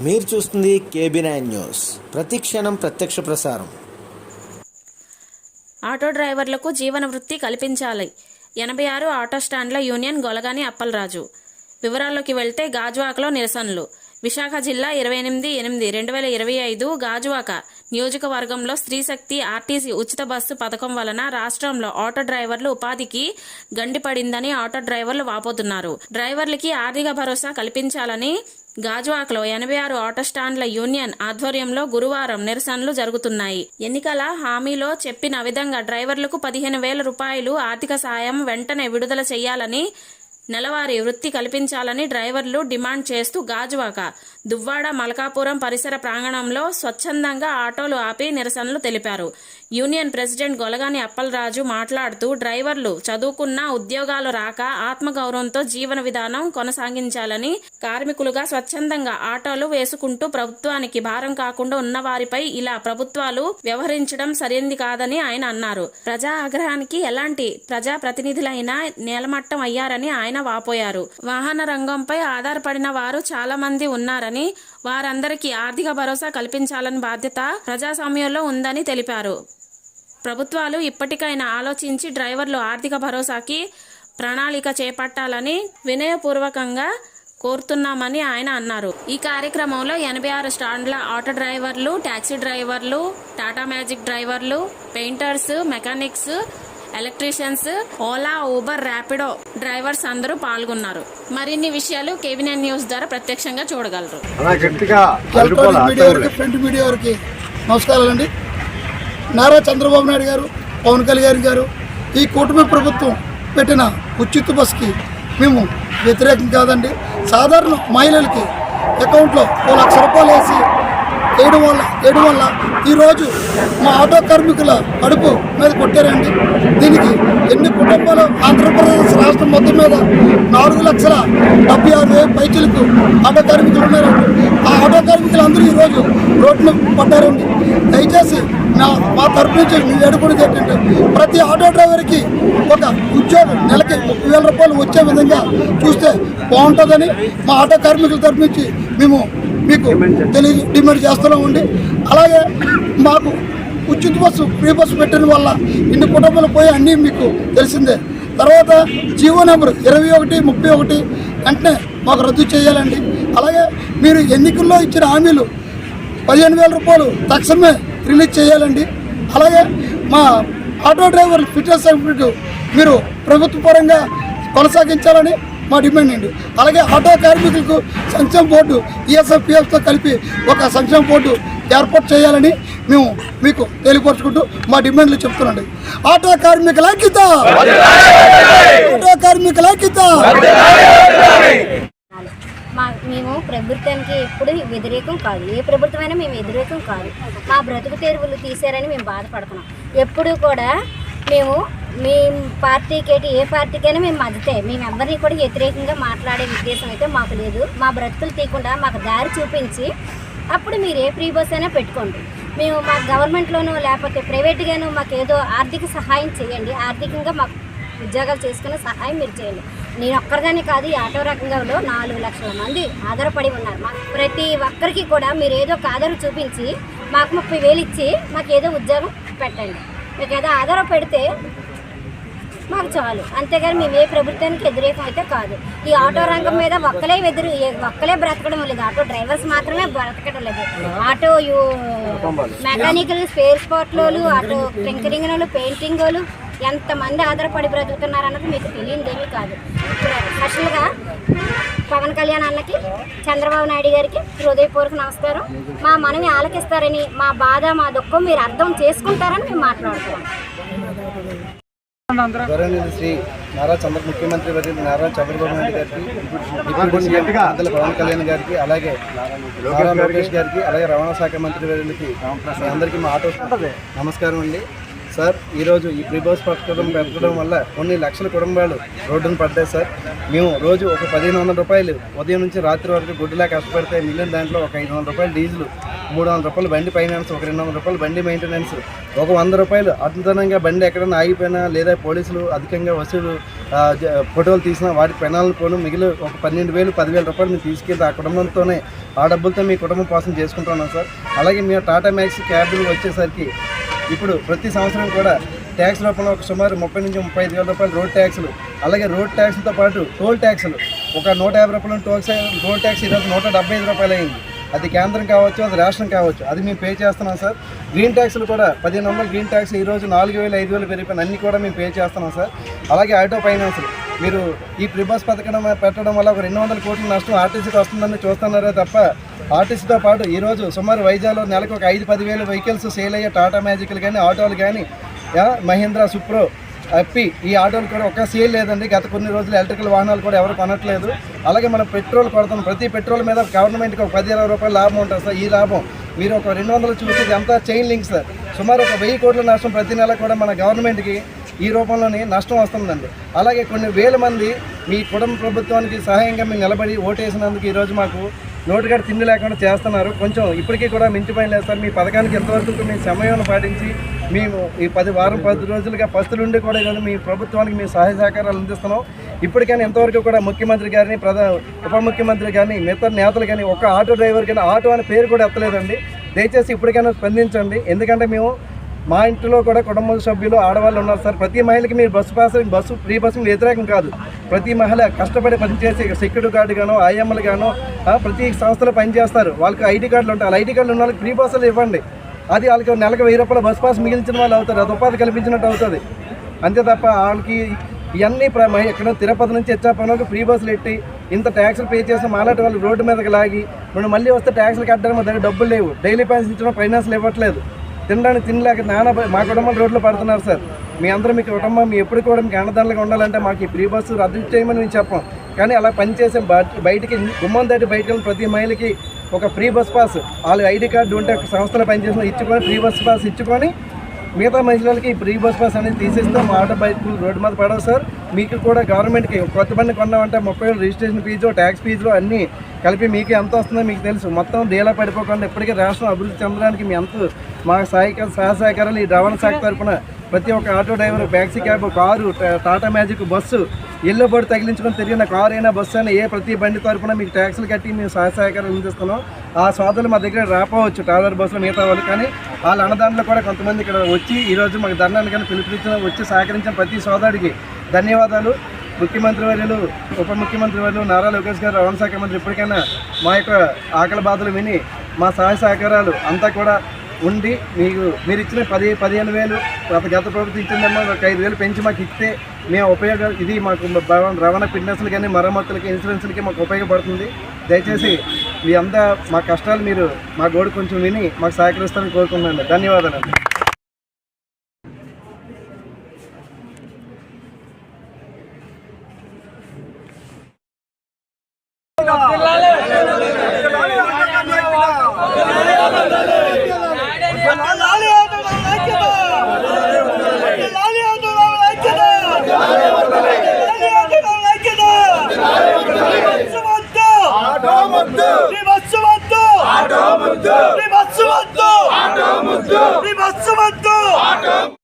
మీరు చూస్తుంది KB nine news. ప్రతి క్షణం ప్రత్యక్ష ప్రసారం. ఆటో డ్రైవర్లకు జీవన వృత్తి కల్పించాలి. ఎనభై ఆరు ఆటో స్టాండ్ల యూనియన్ గొలగాని అప్పలరాజు. వివరాల్లోకి వెళ్తే గాజువాకలో నిరసనలు. విశాఖ జిల్లా ఇరవై ఎనిమిది ఎనిమిది రెండు వేల ఇరవై ఐదు గాజువాక నియోజకవర్గంలో స్త్రీశక్తి ఆర్టీసీ ఉచిత బస్సు పథకం వలన రాష్ట్రంలో ఆటో డ్రైవర్లు ఉపాధికి గండిపడిందని ఆటో డ్రైవర్లు వాపోతున్నారు. డ్రైవర్లకి ఆర్థిక భరోసా కల్పించాలని గాజువాకలో ఎనభై ఆరు ఆటో స్టాండ్ల యూనియన్ ఆధ్వర్యంలో గురువారం నిరసనలు జరుగుతున్నాయి. ఎన్నికల హామీలో చెప్పిన విధంగా డ్రైవర్లకు పదిహేను వేల రూపాయలు ఆర్థిక సాయం వెంటనే విడుదల చేయాలని నెలవారీ వృత్తి కల్పించాలని డ్రైవర్లు డిమాండ్ చేస్తూ గాజువాక. దువ్వాడ మలకాపురం పరిసర ప్రాంగణంలో స్వచ్ఛందంగా ఆటోలు ఆపి నిరసనలు తెలిపారు. యూనియన్ ప్రెసిడెంట్ గొలగాని అప్పలరాజు మాట్లాడుతూ డ్రైవర్లు చదువుకున్న ఉద్యోగాలు రాక ఆత్మగౌరవంతో జీవన విధానం కొనసాగించాలని కార్మికులుగా స్వచ్ఛందంగా ఆటోలు వేసుకుంటూ ప్రభుత్వానికి భారం కాకుండా ఉన్న వారిపై ఇలా ప్రభుత్వాలు వ్యవహరించడం సరైంది కాదని ఆయన అన్నారు. ప్రజా ఆగ్రహానికి ఎలాంటి ప్రజా ప్రతినిధులైనా నేలమట్టం అయ్యారని ఆయన వాపోయారు. వాహన రంగంపై ఆధారపడిన వారు చాలా మంది ఉన్నారని వారందరికీ ఆర్థిక భరోసా కల్పించాలని బాధ్యత ప్రజాస్వామ్యంలో ఉందని తెలిపారు. ప్రభుత్వాలు ఇప్పటికైనా ఆలోచించి డ్రైవర్లు ఆర్థిక భరోసాకి ప్రణాళిక చేపట్టాలని వినయపూర్వకంగా కోరుతున్నామని ఆయన అన్నారు. ఈ కార్యక్రమంలో ఎనభై ఆరు స్టాండ్ల ఆటో డ్రైవర్లు టాక్సీ డ్రైవర్లు టాటా మ్యాజిక్ డ్రైవర్లు painters mechanics electricians Ola Uber Rapido drivers అందరూ పాల్గొన్నారు. మరిన్ని విషయాలు కేబినెట్ న్యూస్ ద్వారా ప్రత్యక్షంగా చూడగలరు. ప్రింట్ మీడియా వారికి నమస్కారాలండి. నారా చంద్రబాబు నాయుడు గారు పవన్ కళ్యాణ్ గారు ఈ కూటమి ప్రభుత్వం పెట్టిన ఉచిత బస్కి మేము వ్యతిరేకం కాదండి. సాధారణ మహిళలకి అకౌంట్లో ఓ లక్ష రూపాయలు వేసి వేయడం వల్ల వేయడం వల్ల ఈరోజు మా ఆటో కార్మికుల కడుపు మీద కొట్టారండి. దీనికి ఎన్ని కుటుంబాలు ఆంధ్రప్రదేశ్ రాష్ట్రం మొత్తం మీద నాలుగు లక్షల డెబ్బై ఆరు వేల పైచలకు ఆటో కార్మికులు ఉన్నారండి. ఆ ఆటో కార్మికులు అందరూ ఈరోజు రోడ్లు పడ్డారండి. దయచేసి నా మా తరపు నుంచి మేము వేడుకునేది ఏంటంటే ప్రతి ఆటో డ్రైవర్కి ఒక ఉద్యోగం నెలకి ముప్పై వేల రూపాయలు వచ్చే విధంగా చూస్తే బాగుంటుందని మా ఆటో కార్మికుల తరపు నుంచి మేము మీకు తెలియ డిమాండ్ చేస్తున్నామండి అలాగే మాకు ఉచిత బస్సు ఫ్రీ బస్సు పెట్టిన వల్ల ఇన్ని కుటుంబాలు పోయి అన్నీ మీకు తెలిసిందే. తర్వాత జీవో నెంబర్ ఇరవై ఒకటి ముప్పై ఒకటి వెంటనే మాకు రద్దు చేయాలండి. అలాగే మీరు ఎన్నికల్లో ఇచ్చిన హామీలు పదిహేను వేల రూపాయలు తక్షణమే రిలీజ్ చేయాలండి. అలాగే మా ఆటో డ్రైవర్ ఫిట్నెస్ సర్టిఫికేట్ మీరు ప్రభుత్వ పరంగా కొనసాగించాలని మా డిమాండ్ అండి అలాగే ఆటో కార్మికులకు సంక్షేమ బోర్డు ఈఎస్ఎఫ్పిఎఫ్తో కలిపి ఒక సంక్షేమ బోర్డు ఏర్పాటు చేయాలని మేము మీకు తెలియపరుచుకుంటూ మా డిమాండ్లు చెప్తున్నాండి. ఆటో కార్మికుల ఐక్యత! ఆటో కార్మికుల ఐక్యత! మా మేము ప్రభుత్వానికి ఎప్పుడు వ్యతిరేకం కాదు. ఏ ప్రభుత్వమైనా మేము వ్యతిరేకం కాదు. మా బ్రతుకు తెరువులు తీసారని మేము బాధపడుతున్నాం. ఎప్పుడు కూడా మేము మీ పార్టీకి ఏ పార్టీకైనా మేము మద్దతే మేము ఎవరిని కూడా వ్యతిరేకంగా మాట్లాడే ఉద్దేశం అయితే మాకు లేదు. మా బ్రతుకులు తీయకుండా మాకు దారి చూపించి అప్పుడు మీరు ఏ ఫ్రీ బస్ అయినా పెట్టుకోండి. మేము మా గవర్నమెంట్లోనూ లేకపోతే ప్రైవేట్గాను మాకు ఏదో ఆర్థిక సహాయం చేయండి. ఆర్థికంగా మాకు ఉద్యోగాలు చేసుకునే సహాయం మీరు చేయండి. నేను ఒక్కరిగానే కాదు ఈ ఆటో రంగంలో నాలుగు లక్షల మంది ఆధారపడి ఉన్నారు. మా ప్రతి ఒక్కరికి కూడా మీరు ఏదో ఒక ఆధారం చూపించి మాకు ముప్పై వేలు ఇచ్చి మాకు ఏదో ఉద్యోగం పెట్టండి. మీకు ఏదో ఆధారం పెడితే మాకు చాలు. అంతేగాని మేము ఏ ప్రభుత్వానికి వ్యతిరేకం అయితే కాదు. ఈ ఆటో రంగం మీద ఒక్కలే ఎదురు ఒక్కలే బ్రతకడం లేదు. ఆటో డ్రైవర్స్ మాత్రమే బ్రతకడం లేదు. ఆటో మెకానికల్ స్పేర్ స్పాట్లు ఆటో టింకరింగ్ వాళ్ళు పెయింటింగ్ వాళ్ళు ఎంతమంది ఆధారపడి బ్రతుకుతున్నారు అన్నది మీకు తెలియదేమీ కాదు. స్పెషల్గా పవన్ కళ్యాణ్ అన్నకి చంద్రబాబు నాయుడు గారికి హృదయపూర్వక నమస్కారం. మా మనవి ఆలకిస్తారని మా బాధ మా దుఃఖం మీరు అర్థం చేసుకుంటారని మేము మాట్లాడుతున్నాం. శ్రీ నారా చంద్ర ముఖ్యమంత్రి నారా చంద్రబాబు నాయుడు గారికి డిప్యూటీ పవన్ కళ్యాణ్ గారికి అలాగే నారా లోకేష్ గారికి అలాగే రవాణా శాఖ మంత్రి వర్యులకి మీ అందరికీ మా ఆటో నమస్కారం అండి. సార్ ఈరోజు ఈ ప్రిబోస్ పథకం పెట్టడం వల్ల కొన్ని లక్షల కుటుంబాలు రోడ్డున పడ్డాయి సార్. మేము రోజు ఒక పదిహేను వందల రూపాయలు ఉదయం నుంచి రాత్రి వరకు గుడ్డులా కష్టపడితే మిగిలిన దాంట్లో ఒక ఐదు వందల రూపాయలు డీజిల్ మూడు వందల రూపాయలు బండి ఫైనాన్స్ ఒక రెండు వందల రూపాయలు బండి మెయింటెనెన్స్ ఒక వంద రూపాయలు అదనంగా బండి ఎక్కడైనా ఆగిపోయినా లేదా పోలీసులు అధికంగా వసూలు ఫోటోలు తీసినా వాటి పెనాలను పోను మిగిలి ఒక పన్నెండు వేలు పదివేల రూపాయలు మీరు తీసుకెళ్తే ఆ కుటుంబంతోనే ఆ డబ్బులతో మీ కుటుంబం కోసం చేసుకుంటున్నాం సార్. అలాగే మేము టాటా మ్యాక్స్ క్యాబ్లు వచ్చేసరికి ఇప్పుడు ప్రతి సంవత్సరం కూడా ట్యాక్స్ రూపంలో ఒక సుమారు ముప్పై నుంచి ముప్పై ఐదు వేల రూపాయలు రోడ్ ట్యాక్సులు అలాగే రోడ్ ట్యాక్స్తో పాటు టోల్ ట్యాక్సులు. ఒక నూట యాభై రూపాయలు టోల్ టోల్ ట్యాక్స్ ఈరోజు నూట డెబ్బై ఐదు రూపాయలు అయింది అది కేంద్రం కావచ్చు అది రాష్ట్రం కావచ్చు అది మేము పే చేస్తున్నాం సార్. గ్రీన్ ట్యాక్స్లు కూడా పదిహేను వందలు గ్రీన్ ట్యాక్స్ ఈరోజు నాలుగు వేలు ఐదు వేలు పెరిగిపోయిన అన్ని కూడా మేము పే చేస్తున్నాం సార్. అలాగే ఆటో ఫైనాన్స్లు మీరు ఈ ప్రిబస్ పథకం పెట్టడం వల్ల ఒక రెండు వందల కోట్ల నష్టం ఆర్టీసీకి వస్తుందని చూస్తున్నారే తప్ప ఆర్టీసీతో పాటు ఈరోజు సుమారు వైజాగ్లో నెలకు ఒక ఐదు పదివేలు వెహికల్స్ సేల్ అయ్యే టాటా మ్యాజిక్లు కానీ ఆటోలు కానీ మహీంద్రా సుప్రో అప్పి ఈ ఆటోలు కూడా ఒక సీల్ లేదండి. గత కొన్ని రోజులు ఎలక్ట్రికల్ వాహనాలు కూడా ఎవరు కొనట్లేదు. అలాగే మనం పెట్రోల్ కొడతాం. ప్రతి పెట్రోల్ మీద గవర్నమెంట్కి ఒక పది ఇరవై రూపాయలు లాభం ఉంటుంది సార్. ఈ లాభం మీరు ఒక రెండు వందలు చూస్తే అంతా చైన్ లింక్ సార్. సుమారు ఒక వెయ్యి కోట్ల నష్టం ప్రతి నెల కూడా మన గవర్నమెంట్కి ఈ రూపంలోనే నష్టం వస్తుందండి. అలాగే కొన్ని వేల మంది మీ కుటుంబ ప్రభుత్వానికి సహాయంగా మేము నిలబడి ఓటేసినందుకు ఈరోజు మాకు నోటుగా తిండి లేకుండా చేస్తున్నారు. కొంచెం ఇప్పటికీ కూడా మించిపోయిన లేదు సార్. మీ పథకానికి ఎంతవరకు మీ సమయం పాటించి మేము ఈ పది వారం పది రోజులుగా పస్తులుండి కూడా ఈరోజు మీ ప్రభుత్వానికి మేము సహాయ సహకారాలు అందిస్తున్నాం. ఇప్పటికైనా ఎంతవరకు కూడా ముఖ్యమంత్రి గారిని ప్రధాన ఉప ముఖ్యమంత్రి కానీ మిగతా నేతలు కానీ ఒక ఆటో డ్రైవర్ కానీ ఆటో అనే పేరు కూడా ఎత్తలేదండి. దయచేసి ఇప్పటికైనా స్పందించండి. ఎందుకంటే మేము మా ఇంట్లో కూడా కుటుంబ సభ్యులు ఆడవాళ్ళు ఉన్నారు సార్. ప్రతి మహిళకి మీరు bus pass bus free bus వ్యతిరేకం కాదు. ప్రతి మహిళ కష్టపడి పనిచేసి సెక్యూరిటీ గార్డు గాను ఐఎంఎల్ గాను ఆ, ప్రతి సంస్థలో పనిచేస్తారు. వాళ్ళకి ఐడి కార్డులు ఉంటాయి. వాళ్ళ ఐడి కార్డులు ఉన్న వాళ్ళకి ఫ్రీ బస్సులు ఇవ్వండి. అది వాళ్ళకి నెలకు వెయ్యి రూపాయల బస్ పాస్ మిగిలించిన వాళ్ళు అవుతారు. అది ఉపాధి కల్పించినట్టు అవుతుంది. అంతే తప్ప వాళ్ళకి ఇవన్నీ ప్ర- ఎక్కడ తిరుపతి నుంచి వచ్చాపనకు ఫ్రీ బస్సులు ఎట్టి ఇంత ట్యాక్సులు పే చేసి మాలాంటి వాళ్ళు రోడ్డు మీదకి లాగి మనం మళ్ళీ వస్తే ట్యాక్సులు కట్టడానికి మా దగ్గర డబ్బులు లేవు. డైలీ పెన్షన్ ఇచ్చిన ఫైనాన్స్లు ఇవ్వట్లేదు. తినడానికి తినలేక నాన్న మా కుటుంబం రోడ్లు పడుతున్నారు సార్. మీ అందరూ మీ కుటుంబం మీ ఎప్పుడు కూడా మీకు అన్నదానంగా ఉండాలంటే మాకు ఈ ఫ్రీ బస్సు రద్దు చేయమని మేము చెప్పాం. కానీ అలా పనిచేసే బయటికి గుమ్మం దాటి బయటకు ప్రతి మహిళకి ఒక ఫ్రీ బస్ పాస్. వాళ్ళు ఐడి కార్డు ఉంటే ఒక సంస్థలో పనిచేసిన ఇచ్చుకొని ఫ్రీ బస్ పాస్ ఇచ్చుకొని మిగతా మహిళలకి ఫ్రీ బస్ పాస్ అనేది తీసేస్తే. మా ఆటో బైక్ రోడ్డు మీద పడవు సార్. మీకు కూడా గవర్నమెంట్కి కొత్త బండి కొన్నామంటే ముప్పై వేలు రిజిస్ట్రేషన్ ఫీజు ట్యాక్స్ ఫీజులు అన్నీ కలిపి మీకు ఎంత వస్తుందో మీకు తెలుసు. మొత్తం డేలా పడిపోకుండా ఇప్పటికే రాష్ట్రం అభివృద్ధి చెందడానికి మీ ఎంత మా సహాయక సహసహకారాలు ఈ రవాణా శాఖ తరఫున ప్రతి ఒక్క auto driver taxi cab car Tata Magic bus yellow board తగిలించుకొని తిరిగిన కారు అయినా బస్సు అయినా ఏ ప్రతి బండి తరపున మీకు ట్యాక్సీలు కట్టి మేము సహాయ సహకారం అందిస్తున్నాం. ఆ సోదరులు మా దగ్గర రాపోవచ్చు ట్రావెలర్ బస్సులు మిగతా వాళ్ళు. కానీ వాళ్ళ అన్నదాంట్లో కూడా కొంతమంది ఇక్కడ వచ్చి ఈరోజు మాకు ధర్నాన్ని కానీ పిలుపునిచ్చిన వచ్చి సహకరించిన ప్రతి సోదరుడికి ధన్యవాదాలు. ముఖ్యమంత్రి వర్యులు ఉప ముఖ్యమంత్రి వర్యులు నారా లోకేష్ గారు రవాణా శాఖ మంత్రి ఇప్పటికైనా మా యొక్క ఆకలి బాధలు విని మా సహాయ సహకారాలు అంతా కూడా ఉండి మీకు మీరు ఇచ్చిన పది పదిహేను వేలు గత గత ప్రభుత్వం ఇచ్చిందేమో ఒక ఐదు వేలు పెంచి మాకు ఇస్తే మేము ఉపయోగం ఇది మాకు రవాణా ఫిట్నెస్లు కానీ మరమ్మతులకి ఇన్సూరెన్స్లకి మాకు ఉపయోగపడుతుంది. దయచేసి మీ అంతా మా కష్టాలు మీరు మా గోడు కొంచెం విని మాకు సహకరిస్తారని కోరుకుంటున్నాను. ధన్యవాదాలు